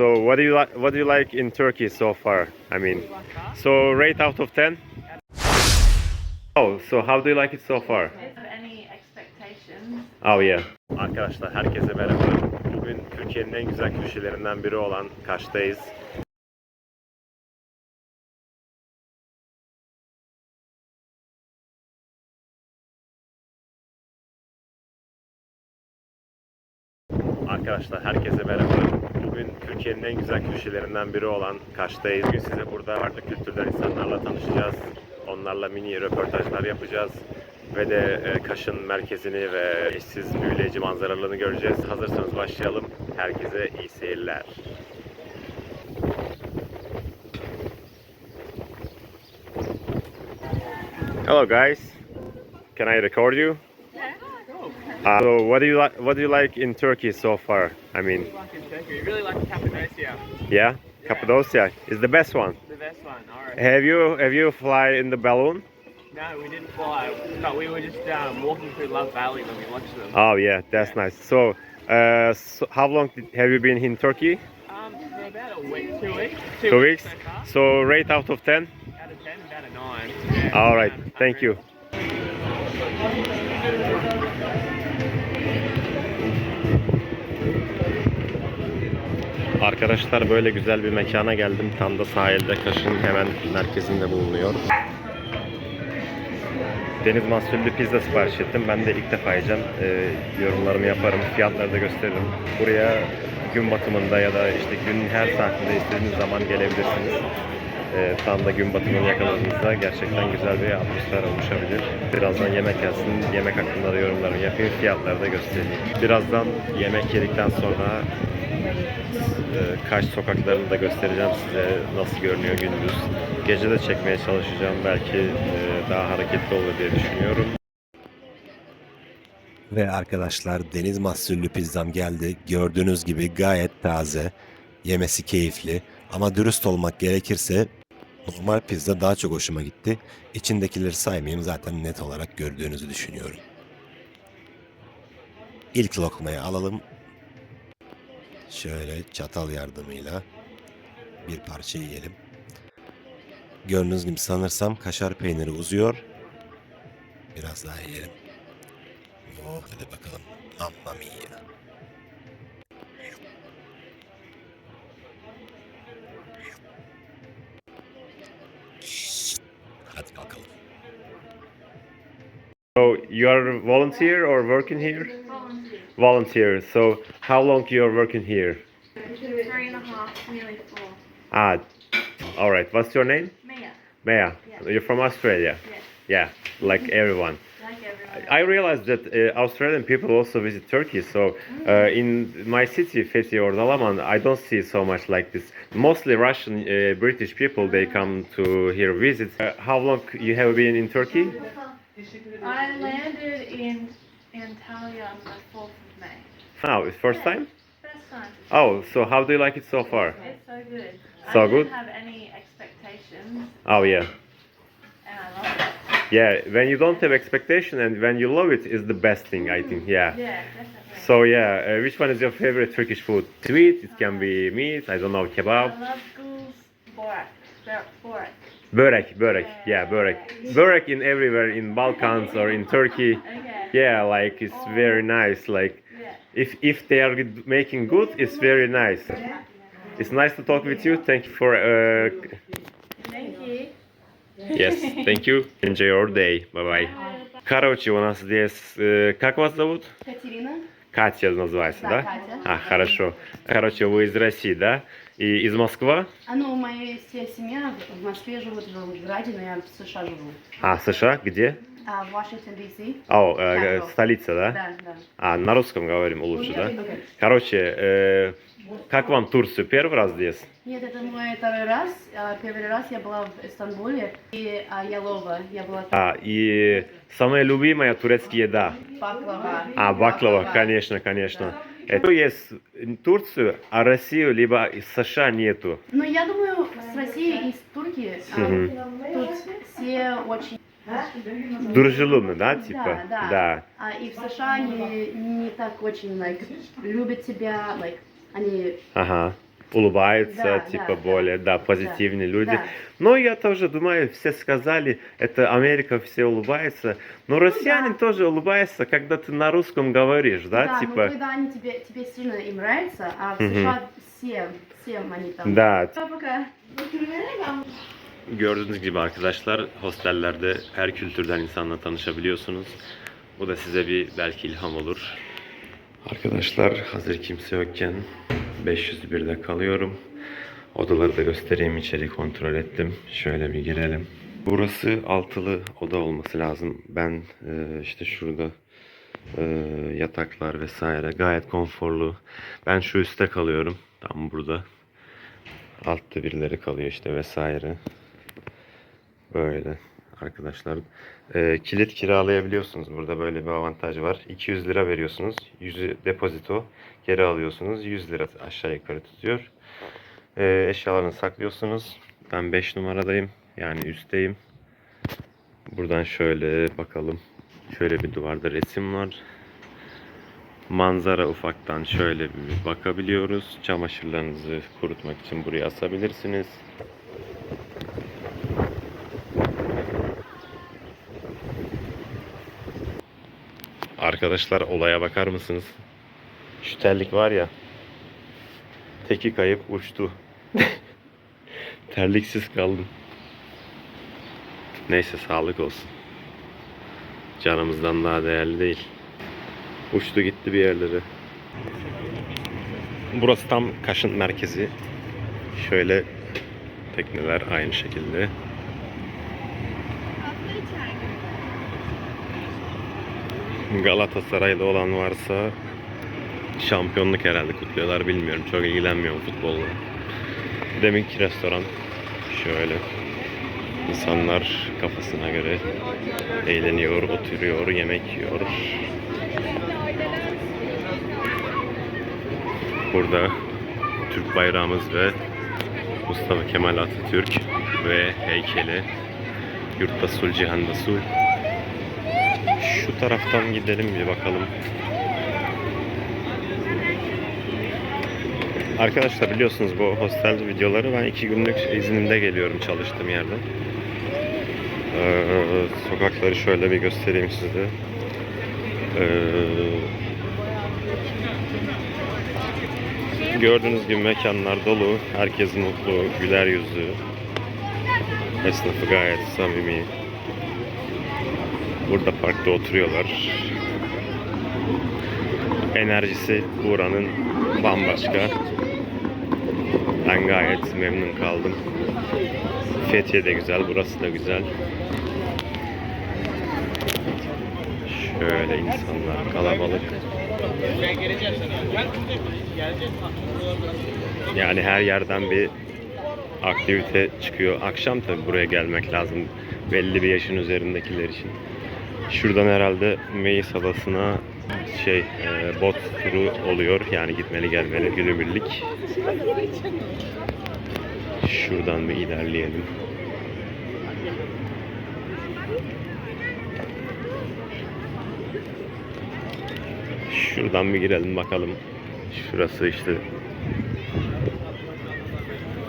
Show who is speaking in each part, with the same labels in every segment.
Speaker 1: So what do you like? What do you like in Turkey so far? I mean, so rate out of ten. Oh, so how do you like it so far? Oh yeah. Arkadaşlar herkese merhaba. Bugün Türkiye'nin en güzel köşelerinden biri olan Kaş'tayız. Arkadaşlar herkese merhaba. Bugün Türkiye'nin en güzel köşelerinden biri olan Kaş'tayız. Bugün size burada farklı kültürden insanlarla tanışacağız. Onlarla mini röportajlar yapacağız. Ve de e, Kaş'ın merkezini ve eşsiz büyüleyici manzaralarını göreceğiz. Hazırsanız başlayalım. Herkese iyi seyirler. Hello guys. Can I record you? Uh, so what do you like? What do you like in Turkey so far? I mean,
Speaker 2: like in Turkey. Really like Cappadocia.
Speaker 1: yeah, Cappadocia is the best one.
Speaker 2: The best one. All right.
Speaker 1: Have you have you fly in the balloon?
Speaker 2: No, we didn't fly, but we were just um, walking through Love Valley when we watched them.
Speaker 1: Oh yeah, that's nice. So, uh, so how long did, have you been in Turkey?
Speaker 2: Um, for about a week, two weeks.
Speaker 1: Two weeks.
Speaker 2: so far.
Speaker 1: So rate out of ten.
Speaker 2: Out of ten, about a nine. Yeah,
Speaker 1: All right, thank you. Arkadaşlar böyle güzel bir mekana geldim. Tam da sahilde Kaş'ın hemen merkezinde bulunuyor. Deniz mahsullü pizza sipariş ettim. Ben de ilk defa yiyeceğim. Ee, yorumlarımı yaparım, fiyatları da gösteririm. Buraya gün batımında ya da işte günün her saatinde istediğiniz zaman gelebilirsiniz. Ee, tam da gün batımını yakaladığınızda gerçekten güzel bir atmosfer oluşabilir. Birazdan yemek gelsin, yemek hakkında da yorumlarımı yapayım, fiyatları da göstereyim. Birazdan yemek yedikten sonra e, Kaş sokaklarını da göstereceğim size nasıl görünüyor gündüz. Gece de çekmeye çalışacağım belki e, daha hareketli olur diye düşünüyorum.
Speaker 3: Ve arkadaşlar deniz mahsullü pizzam geldi. Gördüğünüz gibi gayet taze. Yemesi keyifli. Ama dürüst olmak gerekirse normal pizza daha çok hoşuma gitti. İçindekileri saymayayım zaten net olarak gördüğünüzü düşünüyorum. İlk lokmayı alalım. Şöyle çatal yardımıyla bir parça yiyelim. Gördüğünüz gibi sanırsam kaşar peyniri uzuyor. Biraz daha yiyelim. Oh hadi bakalım. Mamma mia. Hadi bakalım.
Speaker 1: So you are volunteer or working here?
Speaker 4: Volunteer.
Speaker 1: Volunteer. So how long you are working here?
Speaker 4: Three and a half, nearly four.
Speaker 1: Ah, all right. What's your name?
Speaker 4: Mia.
Speaker 1: Maya.
Speaker 4: Yeah.
Speaker 1: You're from Australia.
Speaker 4: Yes.
Speaker 1: Yeah, like everyone.
Speaker 4: Like everyone.
Speaker 1: I realized that uh, Australian people also visit Turkey. So uh, in my city, Fethi or Dalaman, I don't see so much like this. Mostly Russian, uh, British people they come to here visit. Uh, how long you have been in Turkey?
Speaker 4: I landed in Antalya on the 4th of May.
Speaker 1: Now, it's first time.
Speaker 4: First time.
Speaker 1: Oh, so how do you like it so far?
Speaker 4: It's so good.
Speaker 1: So
Speaker 4: I
Speaker 1: good?
Speaker 4: didn't have any expectations
Speaker 1: Oh yeah,
Speaker 4: and I love it.
Speaker 1: yeah. When you don't have expectation and when you love it, is the best thing I think. Yeah.
Speaker 4: Yeah, definitely.
Speaker 1: So yeah, uh, which one is your favorite Turkish food? Sweet. It can be meat. I don't know kebab.
Speaker 4: I love schools, borak. Borak.
Speaker 1: Börek, börek, yeah, börek. Börek in everywhere in Balkans or in Turkey.
Speaker 4: Okay.
Speaker 1: Yeah, like it's very nice. Like
Speaker 4: Yeah.
Speaker 1: if if they are good- making good, it's very nice. It's nice to talk with you. Thank you for. Uh,
Speaker 4: Thank you.
Speaker 1: yes, thank you. Enjoy your day. Bye bye. Короче, у нас здесь... э, Как вас зовут?
Speaker 5: Катерина.
Speaker 1: Катя называется, да?
Speaker 5: Да, Катя.
Speaker 1: А, хорошо. Короче, вы из России, да? И из Москвы?
Speaker 5: А ну, моя вся семья в Москве живут, в Волгограде, но я в США живу.
Speaker 1: А, США? Где?
Speaker 5: А в Вашингтон, Д.С.
Speaker 1: О, э,
Speaker 5: Да.
Speaker 1: столица, да?
Speaker 5: Да, да.
Speaker 1: А, на русском говорим лучше, да?
Speaker 5: Окей.
Speaker 1: Короче, э, как вам Турцию? Первый раз здесь?
Speaker 5: Нет, это мой второй раз. А, Первый раз я была в Стамбуле и а, Ялова. Я была там.
Speaker 1: А, и самая любимая турецкая еда?
Speaker 5: Баклава.
Speaker 1: А, баклава, конечно, конечно. Это есть Турцию, а Россию либо из США нету.
Speaker 5: Но я думаю, с России и с Турции а,
Speaker 1: Мгм.
Speaker 5: тут все очень...
Speaker 1: Дружелюбно, да, типа?
Speaker 5: Да, да. А, и в США они не так очень like, любят тебя, like, они
Speaker 1: Ага. Улыбаются,
Speaker 5: Да,
Speaker 1: типа
Speaker 5: да, да.
Speaker 1: более, да, позитивные люди.
Speaker 5: Да.
Speaker 1: Но я тоже думаю, все сказали, это Америка, все улыбаются. Но россиянин
Speaker 5: да.
Speaker 1: тоже улыбается, когда ты на русском говоришь, да,
Speaker 5: Да,
Speaker 1: типа.
Speaker 5: но когда они тебе, тебе сильно им нравятся, а в. США всем, всем они там.
Speaker 1: Да,
Speaker 5: Пока.
Speaker 1: Gördüğünüz gibi arkadaşlar hostellerde her kültürden insanla tanışabiliyorsunuz. Bu da size bir belki ilham olur. Arkadaşlar hazır kimse yokken 501'de kalıyorum. Odaları da göstereyim içeri kontrol ettim. Şöyle bir girelim. Burası altılı oda olması lazım. Ben e, işte şurada e, yataklar vesaire gayet konforlu. Ben şu üstte kalıyorum. Tam burada. Altta birileri kalıyor işte vesaire. Böyle arkadaşlar. Ee, kilit kiralayabiliyorsunuz. Burada böyle bir avantaj var. 200 lira veriyorsunuz. 100'ü depozito. Geri alıyorsunuz. 100 lira aşağı yukarı tutuyor. Ee, eşyalarını saklıyorsunuz. Ben 5 numaradayım. Yani üstteyim. Buradan şöyle bakalım. Şöyle bir duvarda resim var. Manzara ufaktan şöyle bir bakabiliyoruz. Çamaşırlarınızı kurutmak için buraya asabilirsiniz. Arkadaşlar olaya bakar mısınız? Şu terlik var ya. Teki kayıp uçtu. Terliksiz kaldım. Neyse sağlık olsun. Canımızdan daha değerli değil. Uçtu gitti bir yerlere. Burası tam Kaş'ın merkezi. Şöyle tekneler aynı şekilde. Galatasaray'da olan varsa şampiyonluk herhalde kutluyorlar bilmiyorum. Çok ilgilenmiyorum futbolla. Deminki restoran şöyle. İnsanlar kafasına göre eğleniyor, oturuyor, yemek yiyor. Burada Türk bayrağımız ve Mustafa Kemal Atatürk ve heykeli Yurtta Sul Cihanda Sul. Şu taraftan gidelim bir bakalım. Arkadaşlar biliyorsunuz bu hostel videoları ben iki günlük iznimde geliyorum çalıştığım yerden. Ee, sokakları şöyle bir göstereyim size. Ee, gördüğünüz gibi mekanlar dolu. Herkes mutlu, güler yüzlü. Esnafı gayet samimi. Burada parkta oturuyorlar. Enerjisi buranın bambaşka. Ben gayet memnun kaldım. Fethiye de güzel, burası da güzel. Şöyle insanlar kalabalık. Yani her yerden bir aktivite çıkıyor. Akşam tabi buraya gelmek lazım. Belli bir yaşın üzerindekiler için. Şuradan herhalde Meis Adası'na şey e, bot turu oluyor. Yani gitmeli gelmeli günübirlik. Şuradan bir ilerleyelim. Şuradan bir girelim bakalım. Şurası işte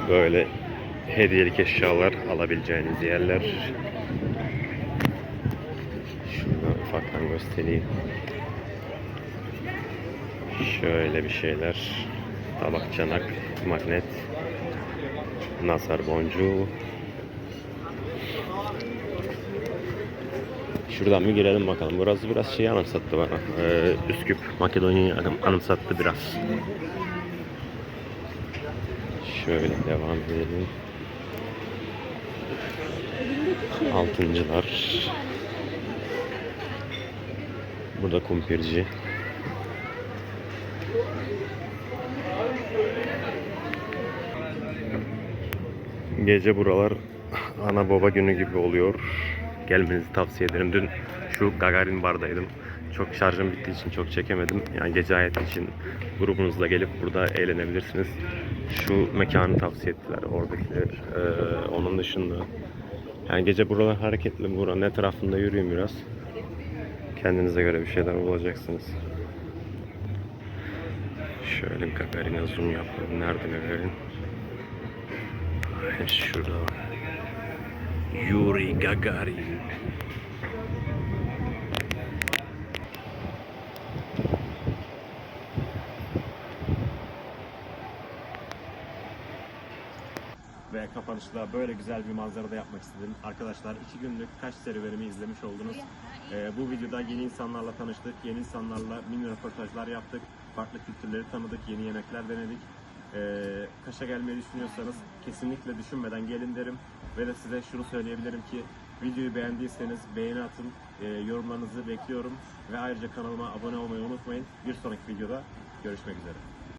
Speaker 1: böyle hediyelik eşyalar alabileceğiniz yerler. Ufaktan göstereyim. Şöyle bir şeyler. Tabak, çanak, magnet, nazar boncuğu. Şuradan bir girelim bakalım. Burası biraz şey anımsattı bana. Ee, Üsküp, Makedonya'yı anım- anımsattı biraz. Şöyle devam edelim. Altıncılar. Burada kumpirci. Gece buralar ana baba günü gibi oluyor. Gelmenizi tavsiye ederim. Dün şu Gagarin bardaydım. Çok şarjım bittiği için çok çekemedim. Yani gece hayatı için grubunuzla gelip burada eğlenebilirsiniz. Şu mekanı tavsiye ettiler oradakiler. Ee, onun dışında yani gece buralar hareketli. Buranın etrafında yürüyün biraz. Kendinize göre bir şeyler bulacaksınız. Şöyle Gagarin'e zoom yapalım. Nerede Gagarin? Ay, şurada bak. Yuri Gagarin. Ve kapanışta böyle güzel bir manzarada yapmak istedim. Arkadaşlar iki günlük kaç serüvenimi izlemiş oldunuz. Ee, bu videoda yeni insanlarla tanıştık. Yeni insanlarla mini röportajlar yaptık. Farklı kültürleri tanıdık. Yeni yemekler denedik. Ee, Kaş'a gelmeyi düşünüyorsanız kesinlikle düşünmeden gelin derim. Ve de size şunu söyleyebilirim ki videoyu beğendiyseniz beğeni atın. Ee, yorumlarınızı bekliyorum. Ve ayrıca kanalıma abone olmayı unutmayın. Bir sonraki videoda görüşmek üzere.